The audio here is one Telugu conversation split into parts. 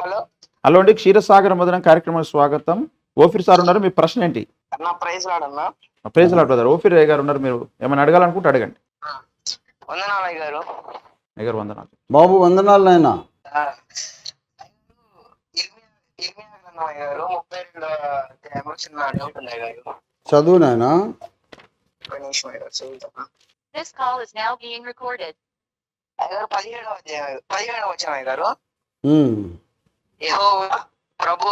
హలో. హలో అండి క్షీరసాగర మదనం కార్యక్రమం స్వాగతం. ఓఫీర్ సార్ ఉన్నారు మీ ప్రశ్న ఏంటి? అన్న ప్రైజ్ లాడన్నా ప్రైజ్ లాడ్ బ్రదర్ ఓఫీర్ అయ్య గారు ఉన్నారు మీరు ఏమైనా అడగాలనుకుంటే అడగండి. వందనాలయ్య గారు. అయ్య గారు వందనాలు. బాబు వందనాలు నాయనా. ఆ, ఇర్మియా ఇర్మియా గ్రంథం అయ్య గారు ముప్పై రెండో అధ్యాయంలో చిన్న డౌట్ ఉంది అయ్య గారు. చదువు నాయనా. This call is now being recorded. అయ్య గారు పదిహేడవ అధ్యాయం పదిహేడవ వచ్చిన గారు. యెహోవా ప్రభు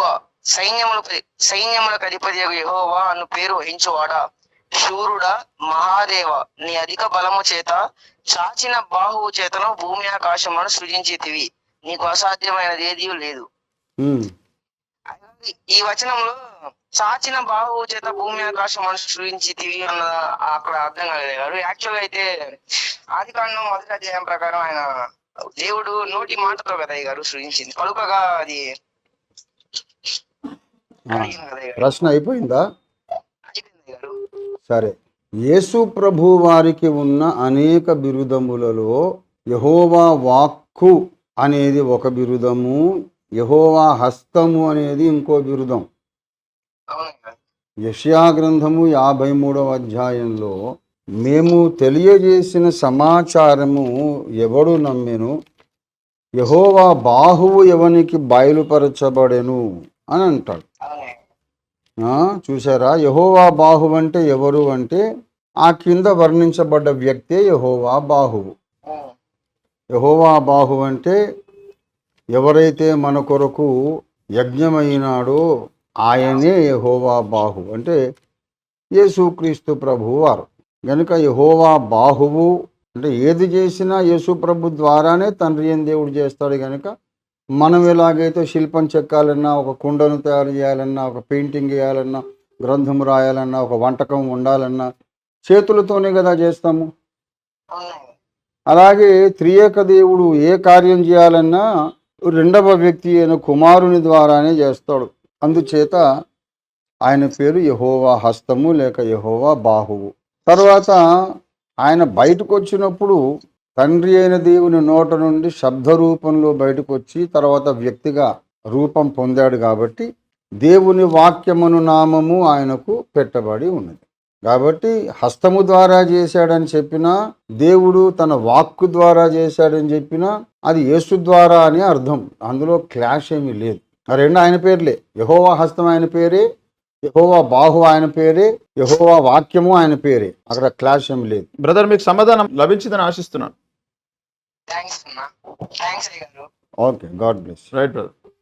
సైన్యములకు సైన్యములకు అధిపతి యెహోవా అను పేరు వహించువాడా? శూరుడా మహాదేవ నీ అధిక బలము చేత చాచిన బాహువు చేతను భూమి ఆకాశములను సృజించితివి. నీకు అసాధ్యమైనది ఏదీ లేదు. ఈ వచనంలో చాచిన బాహువు చేత భూమి ఆకాశం సృజించితివి అన్న అక్కడ అర్థం కాలేదు. గారు యాక్చువల్ అయితే ఆది కాండం మొదటి అధ్యాయం ప్రకారం ఆయన దేవుడు నోటి మాటతో కదా గారు సృజించింది. పలుకగా అది. ప్రశ్న అయిపోయిందా? సరే. యేసు ప్రభు వారికి ఉన్న అనేక బిరుదములలో యహోవా వాక్కు అనేది ఒక బిరుదము యహోవా హస్తము అనేది ఇంకో బిరుదం. యష్యా గ్రంథము యాభై మూడవ అధ్యాయంలో మేము తెలియజేసిన సమాచారము ఎవడు నమ్మెను? యహోవా బాహువు ఎవనికి బయలుపరచబడెను? అని అంటాడు. చూసారా యహోవా బాహువు అంటే ఎవరు అంటే ఆ కింద వర్ణించబడ్డ వ్యక్తే యహోవా బాహువు. యహోవా బాహువు అంటే ఎవరైతే మన కొరకు యజ్ఞమైనాడో ఆయనే యహోవా బాహు అంటే యేసుక్రీస్తు ప్రభువు వారు. గనుక యహోవా బాహువు అంటే ఏది చేసినా యేసు ప్రభు ద్వారానే తండ్రి అయిన దేవుడు చేస్తాడు గనుక మనం ఎలాగైతే శిల్పం చెక్కాలన్నా ఒక కుండను తయారు చేయాలన్నా ఒక పెయింటింగ్ వేయాలన్నా గ్రంథం రాయాలన్నా ఒక వంటకం వండాలన్నా చేతులతోనే కదా చేస్తాము. అలాగే త్రియేక దేవుడు ఏ కార్యం చేయాలన్నా రెండవ వ్యక్తి అయిన కుమారుని ద్వారానే చేస్తాడు. అందుచేత ఆయన పేరు యహోవా హస్తము లేక యహోవా బాహువు. తర్వాత ఆయన బయటకు వచ్చినప్పుడు తండ్రి అయిన దేవుని నోట నుండి శబ్ద రూపంలో బయటకు వచ్చి తర్వాత వ్యక్తిగా రూపం పొందాడు కాబట్టి దేవుని వాక్యమును నామము ఆయనకు పెట్టబడి ఉన్నది. కాబట్టి హస్తము ద్వారా చేశాడని చెప్పినా దేవుడు తన వాక్కు ద్వారా చేశాడని చెప్పినా అది యేసు ద్వారా అని అర్థం. అందులో క్లాష్ ఏమీ లేదు. ఆ రెండు ఆయన పేర్లే. యహోవా హస్తం ఆయన పేరే యహోవా బాహు ఆయన పేరే యహోవా వాక్యము ఆయన పేరే. అక్కడ క్లాష్ ఏమి లేదు. బ్రదర్ మీకు సమాధానం లభించిందని ఆశిస్తున్నాను. Okay God bless right brother.